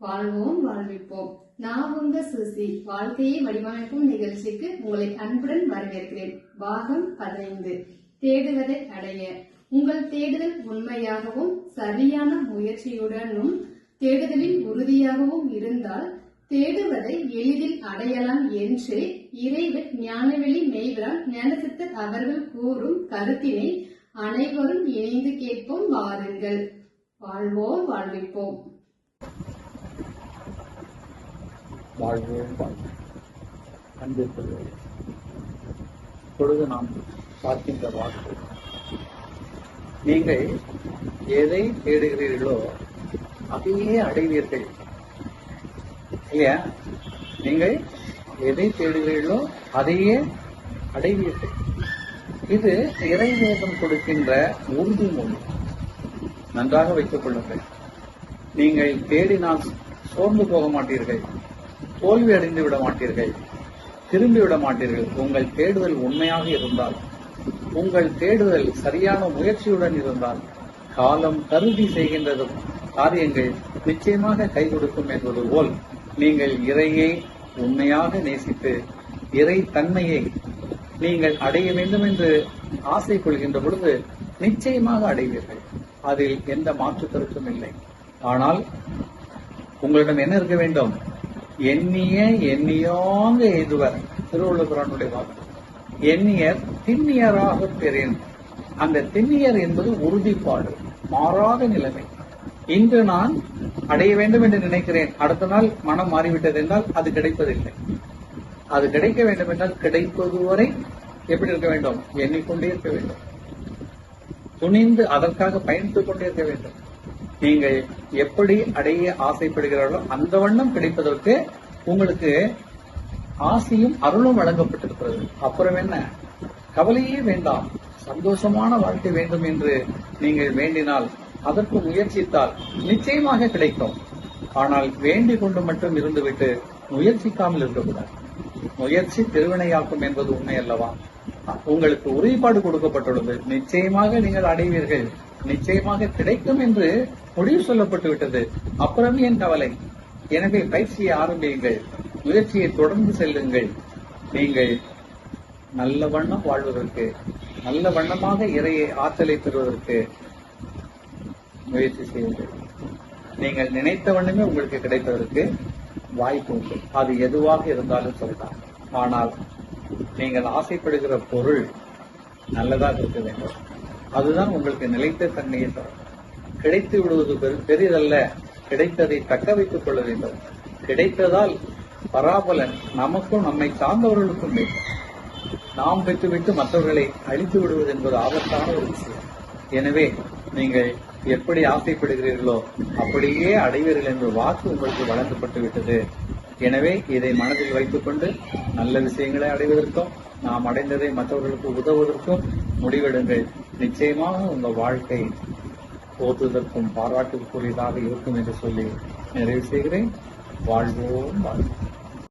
வாழ்வோம் வாழ்விப்போம். நான் உங்க சுசி. வாழ்க்கையை வடிவமைக்கும் நிகழ்ச்சிக்கு உங்களை அன்புடன் வரவேற்கிறேன். பாகம் பதினைந்து. தேடுவதை அடைய. உங்கள் தேடுதல் உண்மையாகவும் சரியான முயற்சியுடனும் தேடுதலில் உறுதியாகவும் இருந்தால் தேடுவதை எளிதில் அடையலாம் என்று இறைவன் ஞானவெளி மெய்வரால் ஞானசித்தர் அவர்கள் கூறும் கருத்தினை அனைவரும் இணைந்து கேட்போம் வாருங்கள். வாழ்வோம் வாழ்விப்போம். வாழ்வு வாழ்வோம் அன்பிற்குரியவர்களே, இப்பொழுது நாம் பார்க்கின்ற வாக்கு. நீங்கள் எதை தேடுகிறீர்களோ அதையே அடைவீர்கள். இல்லையா? நீங்கள் எதை தேடுகிறீர்களோ அதையே அடைவீர்கள். இது இறைவேதம் கொடுக்கின்ற உறுதிமொழி நன்றாக வைத்துக் கொள்ளுங்கள். நீங்கள் தேடினால் சோர்ந்து போக மாட்டீர்கள். தோல்வி அடைந்து விட மாட்டீர்கள் திரும்பி விட மாட்டீர்கள் உங்கள் தேடுதல் உண்மையாக இருந்தால் உங்கள் தேடுதல் சரியான முயற்சியுடன் இருந்தால் காலம் கருதி செய்கின்றது காரியங்கள் நிச்சயமாக கை கொடுக்கும் என்பது போல் நீங்கள் இறையை உண்மையாக நேசித்து இறை தன்மையை நீங்கள் அடைய வேண்டும் என்று ஆசை கொள்கின்ற பொழுது நிச்சயமாக அடைவீர்கள். அதில் எந்த மாற்று கருத்தும் இல்லை. ஆனால் உங்களிடம் என்ன இருக்க வேண்டும்? எண்ணிய எண்ணியோங்க எய்துவர் திருவள்ளுவரானுடைய வாக்கு. எண்ணியர் திண்ணியராக பெறின். அந்த திண்ணியர் என்பது உறுதிப்பாடு மாறாத நிலைமை. இன்று நான் அடைய வேண்டும் என்று நினைக்கிறேன். அடுத்த நாள் மனம் மாறிவிட்டது என்றால் அது கிடைப்பதில்லை. அது கிடைக்க வேண்டும் என்றால் கிடைப்பது வரை எப்படி இருக்க வேண்டும்? எண்ணிக்கொண்டே இருக்க வேண்டும். துணிந்து அதற்காக பயணித்துக் கொண்டே இருக்க வேண்டும். நீங்கள் எப்படி அடைய ஆசைப்படுகிறார்களோ அந்த வண்ணம் கிடைப்பதற்கு உங்களுக்கு ஆசையும் அருளும் வழங்கப்பட்டிருக்கிறது. அப்புறம் என்ன? கவலையே வேண்டாம். சந்தோஷமான வாழ்க்கை வேண்டும் என்று நீங்கள் வேண்டினால் அதற்கு முயற்சித்தால் நிச்சயமாக கிடைக்கும். ஆனால் வேண்டிக் கொண்டு மட்டும் இருந்துவிட்டு முயற்சிக்காமல் இருக்கக்கூடாது. முயற்சி திருவினையாக்கும் என்பது உண்மை அல்லவா? உங்களுக்கு உறுதிப்பாடு கொடுக்கப்பட்டுள்ளது. நிச்சயமாக நீங்கள் அடைவீர்கள். நிச்சயமாக கிடைக்கும் என்று முடிவு சொல்லப்பட்டு விட்டது. அப்புறம் ஏன் கவலை? எனவே பயிற்சியை ஆரம்பியுங்கள். முயற்சியை தொடர்ந்து செல்லுங்கள். நீங்கள் நல்ல வண்ணம் வாழ்வதற்கு நல்ல வண்ணமாக இறையை ஆற்றலை பெறுவதற்கு முயற்சி செய்யுங்கள். நீங்கள் நினைத்த வண்ணமே உங்களுக்கு கிடைப்பதற்கு வாய்ப்பு உண்டு. அது எதுவாக இருந்தாலும் சொல்லலாம் ஆனால் நீங்கள் ஆசைப்படுகிற பொருள் நல்லதாக இருக்க வேண்டும். அதுதான் உங்களுக்கு நிலைத்த தன்மையை தரும். கிடைத்து விடுவது பெரு- பெரிதல்ல. கிடைத்ததை தக்க வைத்துக் கொள்ள வேண்டும். கிடைத்ததால் பராபலன் நமக்கும் நம்மை சார்ந்தவர்களுக்கும் வேண்டும். நாம் பெற்றுவிட்டு மற்றவர்களை அழித்து விடுவது என்பது ஆபத்தான ஒரு விஷயம். எனவே நீங்கள் எப்படி ஆசைப்படுகிறீர்களோ அப்படியே அடைவீர்கள் என்ற வாக்கு உங்களுக்கு வழங்கப்பட்டு விட்டது. எனவே இதை மனதில் வைத்துக்கொண்டு நல்ல விஷயங்களை அடைவதற்கும் நாம் அடைந்ததை மற்றவர்களுக்கு உதவுவதற்கும் முடிவெடுங்கள். நிச்சயமாக உங்கள் வாழ்க்கை போற்றுவதற்கும் பாராட்டுக்குரியதாக இருக்கும் என்று சொல்லி நிறைவு செய்கிறேன். வாழ்வோம் வாழ்வோம்